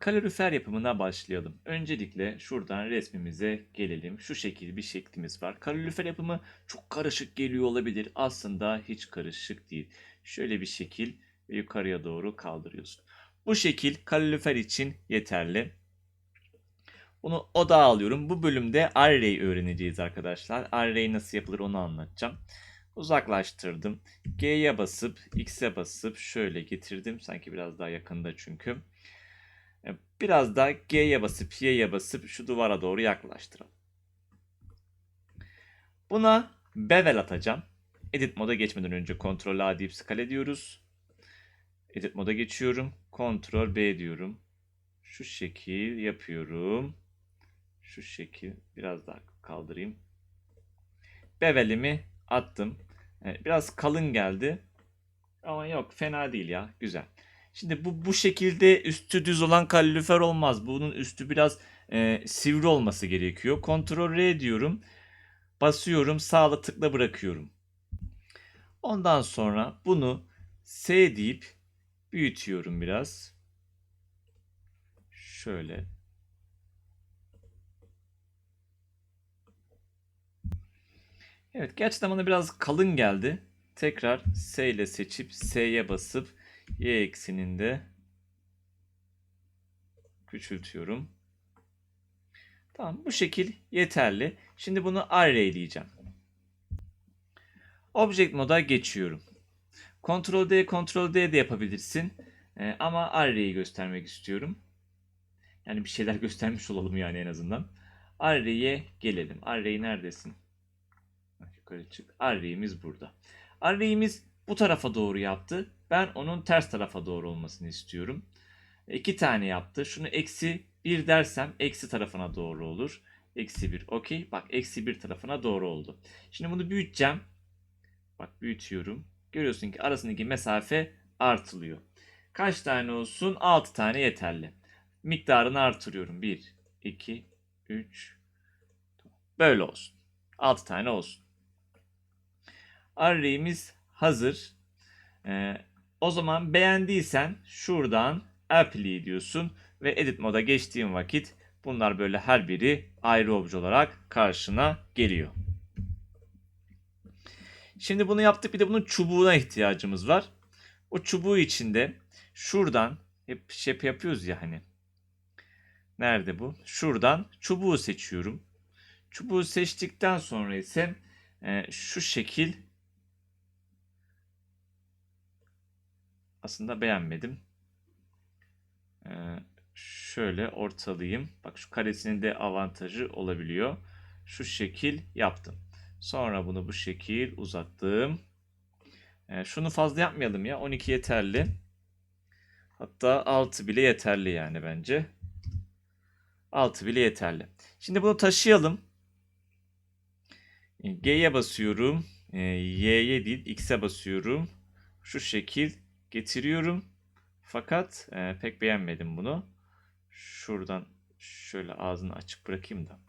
Kalorifer yapımına başlayalım. Öncelikle şuradan resmimize gelelim. Şu şekil bir şeklimiz var. Kalorifer yapımı çok karışık geliyor olabilir. Aslında hiç karışık değil. Şöyle bir şekil ve yukarıya doğru kaldırıyorsun. Bu şekil kalorifer için yeterli. Bunu odağa alıyorum. Bu bölümde array öğreneceğiz arkadaşlar. Array nasıl yapılır onu anlatacağım. Uzaklaştırdım. G'ye basıp X'e basıp şöyle getirdim. Sanki biraz daha yakında çünkü. E, Biraz daha G'ye basıp Y'ye basıp şu duvara doğru yaklaştıralım. Buna bevel atacağım. Edit moda geçmeden önce Ctrl A deyip skale diyoruz. Edit moda geçiyorum. Ctrl B diyorum. Şu şekil yapıyorum. Şu şekil biraz daha kaldırayım. Bevelimi attım. Evet, biraz kalın geldi. Ama yok fena değil ya. Güzel. Şimdi bu bu şekilde üstü düz olan kalorifer olmaz. Bunun üstü biraz e, sivri olması gerekiyor. Ctrl R diyorum. Basıyorum. Sağla tıkla bırakıyorum. Ondan sonra bunu S deyip büyütüyorum biraz. Şöyle. Evet gerçekten bana biraz kalın geldi. Tekrar S ile seçip S'ye basıp Y ekseninde küçültüyorum. Tamam bu şekil yeterli. Şimdi bunu array diyeceğim. Object moda geçiyorum. Ctrl D, Ctrl D de yapabilirsin. Ee, ama array'i göstermek istiyorum. Yani bir şeyler göstermiş olalım yani en azından. Array'e gelelim. Array neredesin? Yukarı çık. Array'imiz burada. Array'imiz bu tarafa doğru yaptı. Ben onun ters tarafa doğru olmasını istiyorum. İki tane yaptı. Şunu eksi 1 dersem eksi tarafına doğru olur. Eksi 1 okey. Bak eksi 1 tarafına doğru oldu. Şimdi bunu büyüteceğim. Bak büyütüyorum. Görüyorsun ki arasındaki mesafe artılıyor. Kaç tane olsun? 6 tane yeterli. Miktarını artırıyorum. 1, 2, 3. Böyle olsun. 6 tane olsun. Array'imiz hazır. Ee, o zaman beğendiysen şuradan apply diyorsun ve edit moda geçtiğin vakit bunlar böyle her biri ayrı obje olarak karşına geliyor. Şimdi bunu yaptık bir de bunun çubuğuna ihtiyacımız var. O çubuğu içinde şuradan hep şep yapıyoruz ya hani. Nerede bu? Şuradan çubuğu seçiyorum. Çubuğu seçtikten sonra ise e, şu şekil aslında beğenmedim. Ee, şöyle ortalayayım. Bak şu karesinin de avantajı olabiliyor. Şu şekil yaptım. Sonra bunu bu şekil uzattım. Ee, şunu fazla yapmayalım ya. 12 yeterli. Hatta 6 bile yeterli yani bence. 6 bile yeterli. Şimdi bunu taşıyalım. G'ye basıyorum. Ee, Y'ye değil X'e basıyorum. Şu şekil getiriyorum. Fakat e, pek beğenmedim bunu. Şuradan şöyle ağzını açık bırakayım da.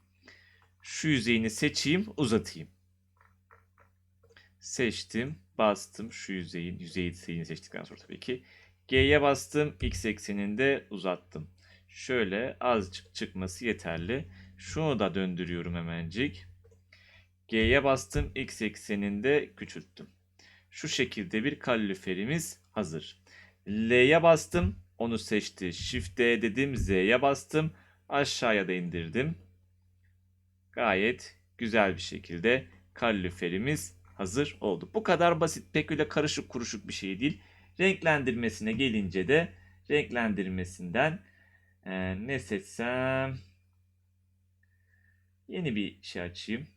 Şu yüzeyini seçeyim, uzatayım. Seçtim, bastım şu yüzeyin, yüzeyi yüzeyini seçtikten sonra tabii ki. G'ye bastım, X ekseninde uzattım. Şöyle azıcık çıkması yeterli. Şunu da döndürüyorum hemencik. G'ye bastım, X ekseninde küçülttüm. Şu şekilde bir kaloriferimiz hazır. L'ye bastım. Onu seçti. Shift D dedim. Z'ye bastım. Aşağıya da indirdim. Gayet güzel bir şekilde kaloriferimiz hazır oldu. Bu kadar basit. Pek öyle karışık kuruşuk bir şey değil. Renklendirmesine gelince de renklendirmesinden e, ne seçsem yeni bir şey açayım.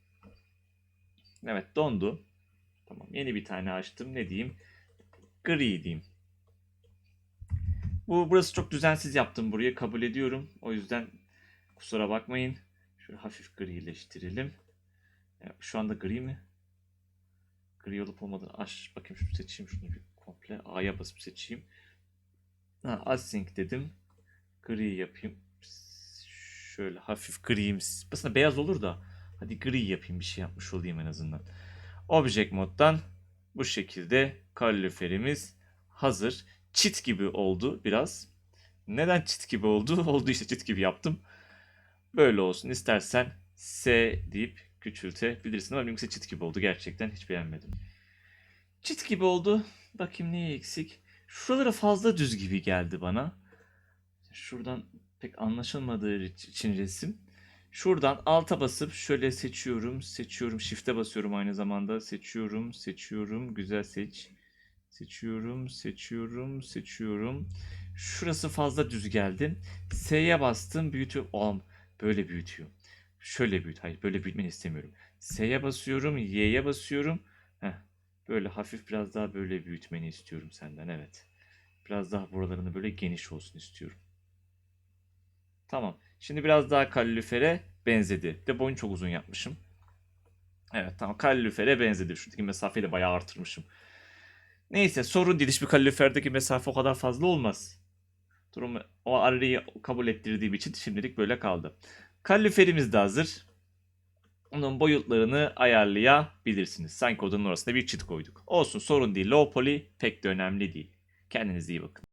Evet dondu. Tamam yeni bir tane açtım. Ne diyeyim? Gri diyeyim. Bu burası çok düzensiz yaptım burayı kabul ediyorum. O yüzden kusura bakmayın. Şöyle hafif grileştirelim. Şu anda gri mi? Gri olup olmadığını aç bakayım şunu seçeyim şunu bir komple A'ya basıp seçeyim. Ha, async dedim. Gri yapayım. Şöyle hafif griyim. Aslında beyaz olur da hadi gri yapayım bir şey yapmış olayım en azından. Object moddan bu şekilde kaloriferimiz hazır. Çit gibi oldu biraz. Neden çit gibi oldu? Oldu işte çit gibi yaptım. Böyle olsun. İstersen S deyip küçültebilirsin ama benimkisi çit gibi oldu. Gerçekten hiç beğenmedim. Çit gibi oldu. Bakayım neye eksik. Şuraları fazla düz gibi geldi bana. Şuradan pek anlaşılmadığı için resim. Şuradan alta basıp şöyle seçiyorum. Seçiyorum. Shift'e basıyorum aynı zamanda. Seçiyorum. Seçiyorum. Güzel seç. Seçiyorum. Seçiyorum. Seçiyorum. Şurası fazla düz geldi. S'ye bastım. Büyütüyor. Oğlum böyle büyütüyor. Şöyle büyüt. Hayır böyle büyütmeni istemiyorum. S'ye basıyorum. Y'ye basıyorum. Heh. Böyle hafif biraz daha böyle büyütmeni istiyorum senden. Evet. Biraz daha buralarını böyle geniş olsun istiyorum. Tamam. Şimdi biraz daha kalorifere benzedi. Bir De boyunu çok uzun yapmışım. Evet tamam kalorifere benzedi. Şuradaki mesafeyi de bayağı artırmışım. Neyse sorun değil. Hiçbir kaloriferdeki mesafe o kadar fazla olmaz. Durumu o arayı kabul ettirdiğim için şimdilik böyle kaldı. Kaloriferimiz de hazır. Onun boyutlarını ayarlayabilirsiniz. Sanki odanın orasında bir çit koyduk. Olsun sorun değil. Low poly pek de önemli değil. Kendinize iyi bakın.